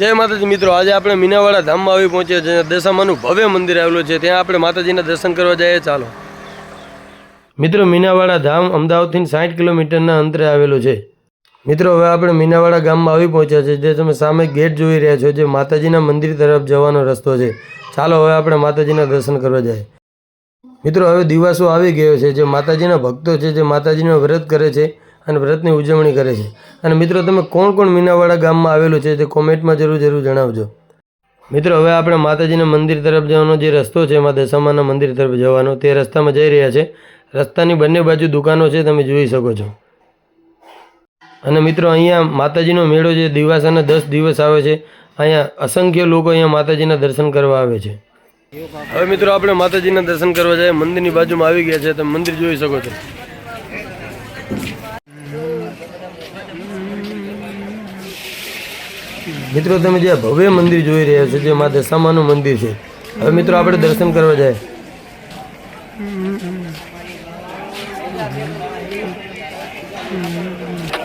જય માતાજી મિત્રો, આજે આપણે મીનાવાડા ધામમાં આવી પહોંચ્યા છે દશામાનું ભવ્ય મંદિર આવેલું છે. ત્યાં આપણે માતાજીના દર્શન કરવા જઈએ. ચાલો. મિત્રો, મીનાવાડા ધામ અમદાવાદથી સાઠ કિલોમીટરના અંતરે આવેલું છે. મિત્રો, હવે આપણે મીનાવાડા ગામમાં આવી પહોંચ્યા છે જે તમે સામે ગેટ જોઈ રહ્યા છો, જે માતાજીના મંદિર તરફ જવાનો રસ્તો છે. ચાલો, હવે આપણે માતાજીના દર્શન કરવા જાય મિત્રો, હવે દિવાસો આવી ગયો છે, જે માતાજીના ભક્તો છે, જે માતાજીનો વ્રત કરે છે. અને વ્રતની ઉજવણી કરે છે. અને મિત્રો, તમે કોણ કોણ મીનાવાડા ગામમાં આવેલું છે તે કોમેન્ટમાં જરૂર જરૂર જણાવજો. મિત્રો, હવે આપણે માતાજીના મંદિર તરફ જવાનો જે રસ્તો છે, એમાં દશામાના મંદિર તરફ જવાનો, તે રસ્તામાં જઈ રહ્યા છે. રસ્તાની બંને બાજુ દુકાનો છે, તમે જોઈ શકો છો. અને મિત્રો, અહીંયા માતાજીનો મેળો જે દિવાસાના દસ દિવસ આવે છે. અહીંયા અસંખ્ય લોકો અહીંયા માતાજીના દર્શન કરવા આવે છે. હવે મિત્રો, આપણે માતાજીના દર્શન કરવા જઈએ. મંદિરની બાજુમાં આવી ગયા છે, તમે મંદિર જોઈ શકો છો. મિત્રો, તમે જે ભવ્ય મંદિર જોઈ રહ્યા છો, જે માતે સામાનું મંદિર છે, હવે મિત્રો આપણે દર્શન કરવા જાય.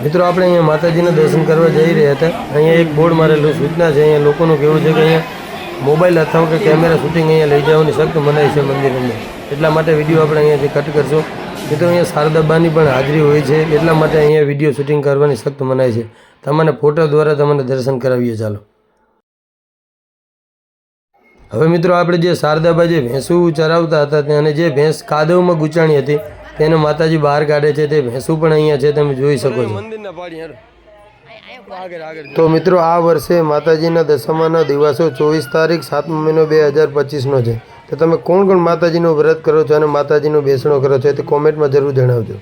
મિત્રો, આપણે અહીંયા માતાજીના દર્શન કરવા જઈ રહ્યા હતા. અહીંયા એક બોર્ડ મારેલું સૂચના છે, અહીંયા લોકોનું કેવું છે કે અહીંયા મોબાઈલ અથવા કે કેમેરા શૂટિંગ અહીંયા લઈ જવાની સખ્ત મનાય છે મંદિર એટલા માટે વીડિયો આપણે અહીંયાથી કટ કરશું. મિત્રો અહીંયા શારદાબાની પણ હાજરી હોય છે. એટલા માટે અહીંયા વીડિયો શૂટિંગ કરવાની સખ્ત મનાય છે. તમને ફોટો દ્વારા તમને દર્શન કરાવીએ. ચાલો. હવે મિત્રો આપણે જે શારદાબા જે ભેંસું ચરાવતા હતા તેને જે ભેંસ કાદવમાં ગુચાણી હતી તેને માતાજી બહાર કાઢે છે. તે ભેંસું પણ અહીંયા છે તમે જોઈ શકો છો. તો મિત્રો આ વર્ષે માતાજીના દશામાના દિવસો ચોવીસ તારીખ સાતમો મહિનો બે હજાર પચીસનો છે. તો તમે કોણ કોણ માતાજીનું વ્રત કરો છો અને માતાજીનો બેસણો કરો છો તે કોમેન્ટમાં જરૂર જણાવજો.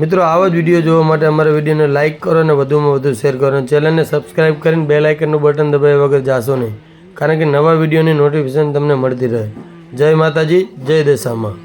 મિત્રો, આવા જ વીડિયો જોવા માટે અમારા વિડીયોને લાઇક કરો અને વધુમાં વધુ શેર કરો અને ચેનલને સબસ્ક્રાઇબ કરીને બે લાઇકનનું બટન દબાવ્યા વગર જાશો નહીં. કારણ કે નવા વિડીયોની નોટિફિકેશન તમને મળતી રહે. જય માતાજી, જય દશામાં